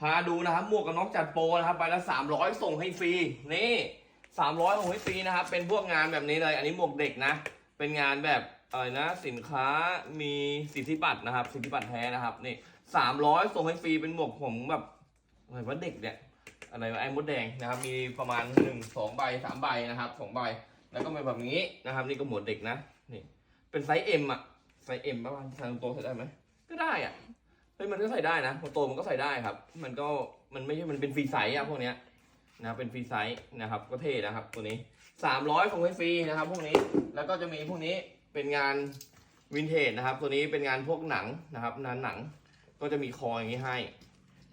พาดูนะครับหมวกกันน็อกจัดโปรนะครับใบละ300ส่งให้ฟรีนี่300ส่งให้ฟรีนะครับ เป็นพวกงานแบบนี้เลย อันนี้หมวกเด็กนะ เป็นงานแบบอะไรนะสินค้ามีสิทธิบัตรนะครับ สิทธิบัตรแท้นะครับนี่300ส่งให้ฟรีเป็นหมวกผมแบบอะไรว่าเด็กเนี่ยอะไรวะไอ้มดแดงนะครับ มีประมาณ1 2ใบ3ใบนะครับ2ใบแล้วก็เป็นแบบนี้นะครับ นี่ก็หมวดเด็กนะนี่เป็นไซส์ M อะไซส์ M ประมาณทางโตใส่ได้ไหมก็ได้อะ ฮ้ยมันก็ใส่ได้นะพอโตมันก็ใส่ได้ครับ มันก็มันไม่ใช่มันเป็นฟรีไซส์อะพวกเนี้ยนะเป็นฟรีไซส์นะครับก็เท่นะครับตัวนี้สามร้อยส่งฟรีนะครับ พวกนี้แล้วก็จะมีพวกนี้เป็นงานวินเทจนะครับ ตัวนี้เป็นงานพวกหนังนะครับงานหนังก็จะมีคออย่างนี้ให้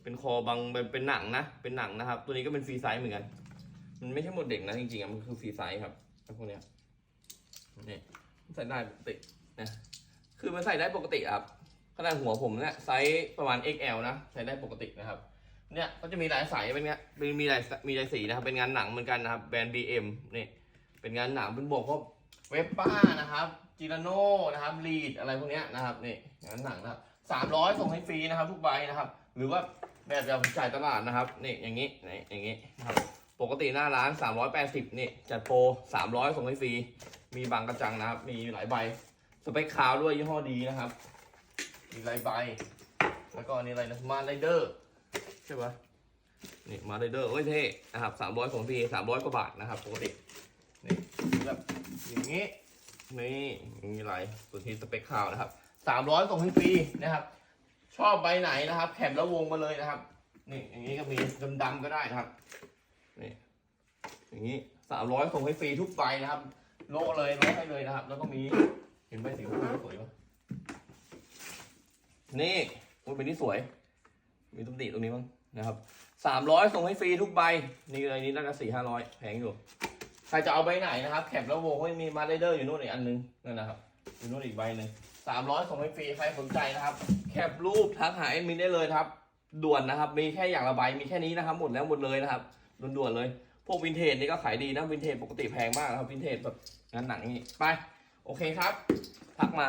เป็นคอบางเป็นหนังนะเป็นหนังนะครับ ตัวนี้ก็เป็นฟรีไซส์เหมือนกัน มันไม่ใช่หมดเด็กนะจริงๆอะมันคือฟรีไซส์ครับไอพวกเนี้ยนี่ใส่ได้ปกตินะคือมันใส่ได้ปกติครับ ขนาดหัวผมเนี่ยไซส์ประมาณ XL นะใช้ได้ปกตินะครับ เนี่ยก็จะมีหลายสายเป็นเงี้ยมีมีหลายมีหลายสีนะครับ เป็นงานหนังเหมือนกันนะครับแบรนด์ BM นี่เป็นงานหนังเป็นบวกพวกเวปป้านะครับจิราโน่นะครับลีดอะไรพวกเนี้ยนะครับนี่งานหนังนะครับสามร้อยส่งให้ฟรีนะครับ ทุกใบนะครับ หรือว่าแบบแบบจ่ายตลาดนะครับนี่อย่างนี้นี่อย่างนี้นะครับปกติหน้าร้าน 380นี่จัดโปร300 ส่งให้ฟรี มีบางกระจังนะครับ มีหลายใบ สเปคขาวด้วยยี่ห้อดีนะครับ มีลายใบ แล้วก็อันนี่อะไรนะ มาไรเดอร์ใช่ปะนี่มาไรเดอร์โอ้ยเท่นะครับสามร้อยของพี่สามร้อยกว่าบาทนะครับปกตินี่แบบอย่างนี้ นี่มีลายตัวที่สเปคข่าวนะครับสามร้อยส่งให้ฟรีนะครับ ชอบใบไหนนะครับแคปแล้ววงมาเลยนะครับ นี่อย่างนี้ก็มีดำๆก็ได้นะครับนี่อย่างนี้สามร้อยส่งให้ฟรีทุกใบนะครับ โลเลยโลให้เลยนะครับ แล้วก็มีเห็นใบสีฟ้าสว นี่อุ้ยเป็นที่สวย มีตุ้มตีตรงนี้มั้งนะครับสามร้อยส่งให้ฟรีทุกใบ นี่อะไรนี้น่าจะสี่ห้าร้อยแพงอยู่ ใครจะเอาใบไหนนะครับ แคปแล้วโวให้มีมาเดอร์อยู่นู่นอีกอันนึงนั่นนะครับอยู่นู่นอีกใบหนึ่งสามร้อยส่งให้ฟรีใครสนใจนะครับ แคปรูปทักหาเอ็มินได้เลยครับ ด่วนนะครับ มีแค่อย่างละใบ มีแค่นี้นะครับ หมดแล้วหมดเลยนะครับ ด่วนๆเลย พวกวินเทจนี่ก็ขายดีนะ วินเทจปกติแพงมากนะครับ วินเทจแบบงานหนังนี้ไป โอเคครับ ทักมา